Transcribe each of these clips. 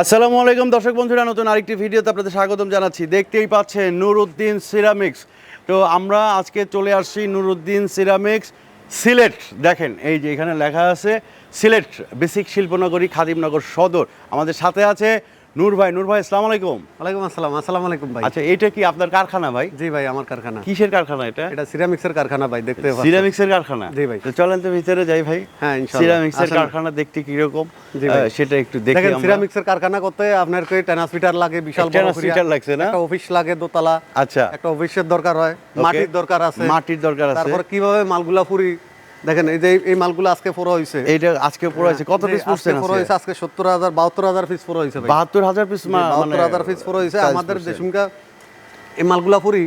আসসালামু আলাইকুম, দর্শক বন্ধুরা, নতুন আরেকটি ভিডিওতে আপনাদের স্বাগতম জানাচ্ছি। দেখতেই পাচ্ছেন নুরুদ্দিন সিরামিক্স। তো আমরা আজকে চলে আসছি নুরুদ্দিন সিরামিক্স সিলেট। দেখেন, এই যে এখানে লেখা আছে, সিলেট বেসিক শিল্পনগরী খাদিমনগর সদর। আমাদের সাথে আছে নূর ভাই নূর ভাই আসসালামু আলাইকুম। ওয়ালাইকুম আসসালাম আসসালামু আলাইকুম ভাই। আচ্ছা এটা কি আপনার কারখানা ভাই? জি ভাই আমার কারখানা। কিসের কারখানা এটা? এটা সিরামিক্সের কারখানা ভাই দেখতে পাচ্ছেন। সিরামিক্সের কারখানা? জি ভাই। তো চলেন তো ভিতরে যাই ভাই। হ্যাঁ, ইনশাআল্লাহ। সিরামিক্সের কারখানা দেখতে কীরকম? জি ভাই। সেটা একটু দেখি আমরা। সিরামিক্সের কারখানা করতে আপনার কই ট্রান্সমিটার লাগে বিশাল বড় ট্রান্সমিটার লাগছে না? একটা অফিস লাগে দোতলা। আচ্ছা। একটা অফিসের দরকার হয়। মাটির দরকার আছে। মাটির দরকার আছে। তারপর কীভাবে মালগুলা পুরি দেখেন এই যে এই মালগুলো আজকে পুরো হয়েছে এইটা আজকে পুরো হইছে। কত পিস পড়ছে পুরো হয়েছে আজকে? সত্তর হাজার বাহাত্তর হাজার পিস পুরো হয়েছে ভাই। বাহাত্তর হাজার পিস মানে বাহাত্তর হাজার পিস পুরো হয়েছে আমাদের। দেশুমকা এই মালগুলা পুরি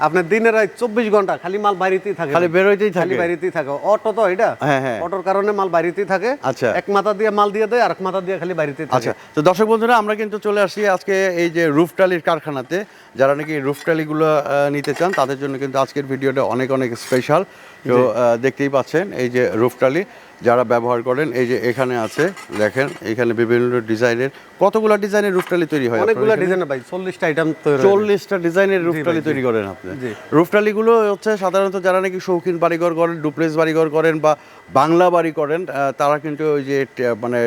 আপনার দিনের রাত চব্বিশ ঘণ্টা খালি মাল বাইরেতেই থাকে। খালি। বেরোইতেই খালি থাকে। বাইরেতেই থাকে। অটো তো এটা। হ্যাঁ, হ্যাঁ। অটোর কারণে মাল বাইরেতেই থাকে। আচ্ছা। এক মাথা দিয়ে মাল দিয়ে দেয় আর এক মাথা দিয়ে খালি বাইরেতেই থাকে। আচ্ছা তো দর্শক বন্ধুরা আমরা কিন্তু চলে আসছি আজকে এই যে রুফটালির কারখানাতে। যারা নাকি রুফটালিগুলো আহ, নিতে চান তাদের জন্য কিন্তু আজকের ভিডিওটা অনেক অনেক স্পেশাল তো দেখতেই পাচ্ছেন এই যে রুফটালি যারা ব্যবহার করেন এই যে এখানে আছে দেখেন এখানে বিভিন্ন ডিজাইনের কতগুলো ডিজাইনের রুফটালি তৈরি হয় অনেকগুলো ডিজাইনের ডিজাইন ভাই চল্লিশটা আইটেম তৈরি। চল্লিশটা ডিজাইনের রুফটালি তৈরি করেন আপনি। রুফটালিগুলো হচ্ছে সাধারণত যারা নাকি শৌখিন বাড়িঘর করেন ডুপ্লেস বাড়িঘর করেন বা বাংলা বাড়ি করেন তারা কিন্তু ওই যে মানে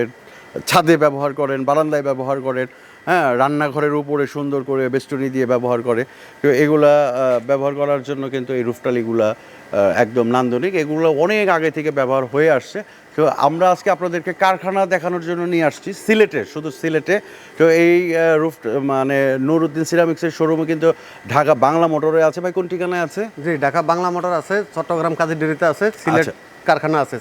ছাদে ব্যবহার করেন বারান্দায় ব্যবহার করেন হ্যাঁ রান্নাঘরের উপরে সুন্দর করে বেষ্টনী দিয়ে ব্যবহার করে। তো এগুলা ব্যবহার করার জন্য কিন্তু এই রুফটালিগুলা একদম নান্দনিক। এগুলো অনেক আগে থেকে ব্যবহার হয়ে আসছে। তো আমরা আজকে আপনাদেরকে কারখানা দেখানোর জন্য নিয়ে আসছি সিলেটে শুধু সিলেটে। তো এই রুফ মানে নুরুদ্দিন সিরামিক্সের শোরুমে কিন্তু ঢাকা বাংলা মোটরে আছে। ভাই কোন ঠিকানায় আছে? জি ঢাকা বাংলা মোটর আছে চট্টগ্রাম কাজী ডেরিতে আছে সিলেট আচ্ছা। কারখানা আছে।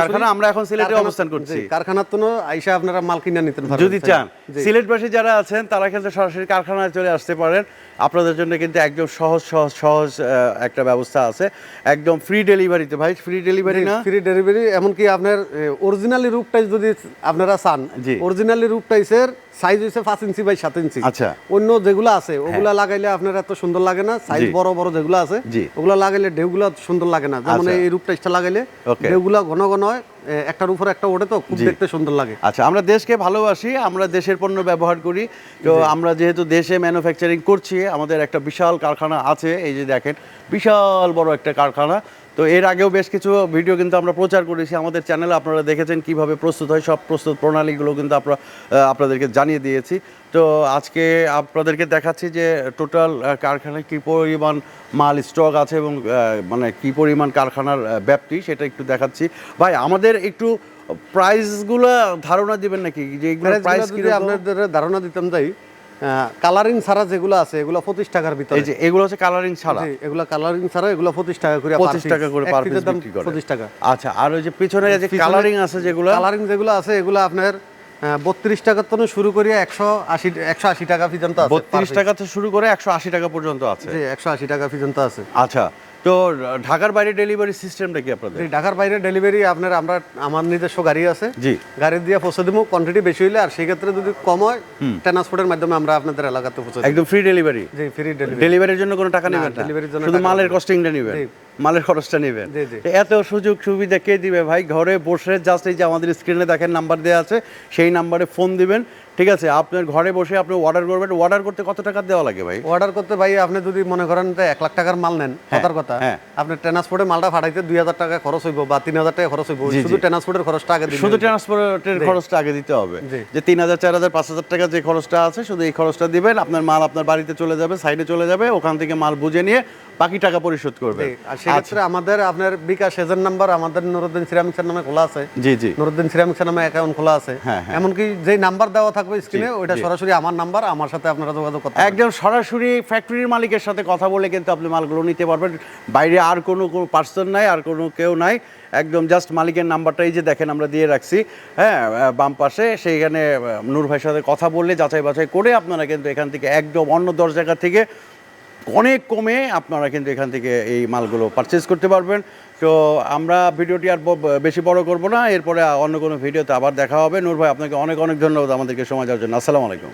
কারখানা, আমরা এখন সিলেটে অবস্থান করছি। কারখানার তো আইসা আপনারা মাল কিনে নিতে পারবেন। যদি চান। সিলেটবাসী যারা আছেন তারা কিন্তু সরাসরি কারখানায় চলে আসতে পারেন। আপনাদের জন্য কিন্তু একদম সহজ সহজ সহজ একটা ব্যবস্থা আছে একদম ফ্রি ডেলিভারিতে ভাই ফ্রি ডেলিভারি না ফ্রি ডেলিভারি এমনকি আপনার অরিজিনালি রূপটাই যদি আপনারা চান জি। অরিজিনালি রূপটাইসের সাইজ হইছে পাঁচ ইঞ্চি বাই সাত ইঞ্চি আচ্ছা। অন্য যেগুলো আছে ওগুলা লাগাইলে আপনার এত সুন্দর লাগে না সাইজ বড় বড় যেগুলো আছে। ওগুলা লাগাইলে ঢেউগুলো সুন্দর লাগে না যেমন আচ্ছা। এই রূপটাইসটা লাগাইলে. ঢেউগুলো ঘন ঘন হয় একটার উপর একটা ওঠে তো খুব দেখতে সুন্দর লাগে। আচ্ছা আমরা দেশকে ভালোবাসি আমরা দেশের পণ্য ব্যবহার করি। তো আমরা যেহেতু দেশে ম্যানুফ্যাকচারিং করছি আমাদের একটা বিশাল কারখানা আছে এই যে দেখেন বিশাল বড় একটা কারখানা। তো এর আগেও বেশ কিছু ভিডিও কিন্তু আমরা প্রচার করেছি। আমাদের চ্যানেলে আপনারা দেখেছেন কীভাবে প্রস্তুত হয় সব প্রস্তুত প্রণালীগুলো কিন্তু আমরা আপনাদেরকে জানিয়ে দিয়েছি। তো আজকে আপনাদেরকে দেখাচ্ছি যে টোটাল কারখানায় কী পরিমাণ মাল স্টক আছে এবং মানে কী পরিমাণ কারখানার ব্যাপ্তি সেটা একটু দেখাচ্ছি। ভাই আমাদের একটু প্রাইসগুলো ধারণা দিবেন নাকি? যে এগুলো প্রাইস আপনাদের ধারণা দিতাম যাই কালারিং ছাড়া যেগুলো আছে এগুলো পঁচিশ টাকার ভিতরে। এই যে এগুলো হচ্ছে কালারিং ছাড়া? জি, এগুলো কালারিং ছাড়া এগুলো পঁচিশ টাকা করে পঁচিশ টাকা করে পার পিস বিক্রি করে। পঁচিশ টাকা। আচ্ছা আর ওই যে পিছনে যে কালারিং আছে যেগুলো? কালারিং যেগুলো আছে এগুলো আপনার বত্রিশ টাকার থেকে শুরু করিয়া একশো আশি একশো আশি টাকা পর্যন্ত আছে বত্রিশ টাকা থেকে শুরু করে একশো আশি টাকা পর্যন্ত আছে। জি একশো আশি টাকা পর্যন্ত আছে। আচ্ছা তো ঢাকার বাইরে ডেলিভারি সিস্টেমটা কি আপনাদের? ঢাকার বাইরে ডেলিভারি আপনার আমরা আমার নিজস্ব গাড়ি আছে। জি। গাড়ি দিয়ে পৌঁছে দিব কোয়ান্টিটি বেশি হইলে আর সেই ক্ষেত্রে যদি কম হয় ট্রান্সপোর্টের মাধ্যমে আমরা আপনাদের এলাকাতে পৌঁছে দিব। একদম ফ্রি ডেলিভারি জি ফ্রি ডেলিভারি ডেলিভারির জন্য কোনো টাকা নেবেন না? delivery র জন্য শুধু মালের। কস্টিংটা নেবেন। মালের খরচটা নেবেন। এত সুযোগ সুবিধা কে দিবে ভাই? ঘরে বসে জাস্ট এই যে আমাদের স্ক্রিনে দেখেন নাম্বার দেওয়া আছে সেই নাম্বারে ফোন দিবেন। ঠিক আছে আপনার ঘরে বসে আপনি অর্ডার করবেন। অর্ডার করতে কত টাকা দেওয়া লাগে ভাই? অর্ডার করতে ভাই আপনি যদি মনে করেন যে এক লাখ টাকার মাল নেন কথার কথা হ্যাঁ। আপনি ট্রান্সপোর্টে মালটা ফাটাইতে দুই হাজার টাকা খরচ হইব বা তিন হাজার টাকা খরচ হইব শুধু ট্রান্সপোর্টের খরচটা আগে শুধু ট্রান্সপোর্টের খরচটা আগে দিতে হবে। যে তিন হাজার চার হাজার পাঁচ হাজার টাকা যে খরচটা আছে শুধু এই খরচটা দিবেন। আপনার মাল আপনার বাড়িতে চলে যাবে সাইডে চলে যাবে ওখান থেকে মাল বুঝে নিয়ে বাকি টাকা পরিশোধ করবে সেক্ষেত্রে আমাদের আপনার বিকাশ এজেন্ট নাম্বার আমাদের নুরুদ্দিন সিরামিক্সের নামে খোলা আছে। জি জি। নুরুদ্দিন সিরামিক্সের নামে অ্যাকাউন্ট খোলা আছে। হ্যাঁ, হ্যাঁ। এমনকি যে নাম্বার দেওয়া থাকবে স্ক্রিনে ওইটা সরাসরি আমার নাম্বার আমার সাথে আপনারা যোগাযোগ করতে। একদম সরাসরি ফ্যাক্টরির মালিকের সাথে কথা বলে কিন্তু আপনি মালগুলো নিতে পারবেন। বাইরে আর কোনো কোনো পার্সন নাই আর কোনো কেউ নাই। একদম জাস্ট মালিকের নাম্বারটাই যে দেখেন আমরা দিয়ে রাখছি। হ্যাঁ বাম পাশে সেইখানে নূর ভাইয়ের সাথে কথা বললে যাচাই বাছাই করে আপনারা কিন্তু এখান থেকে একদম অন্য দশ জায়গা থেকে অনেক কমে আপনারা কিন্তু এখান থেকে এই মালগুলো পারচেস করতে পারবেন। তো আমরা ভিডিওটি আর বেশি বড় করব না। এরপরে অন্য কোনো ভিডিওতে আবার দেখা হবে। নূর ভাই, আপনাকে অনেক অনেক ধন্যবাদ আমাদেরকে সময় দেওয়ার জন্য। আসসালামু আলাইকুম।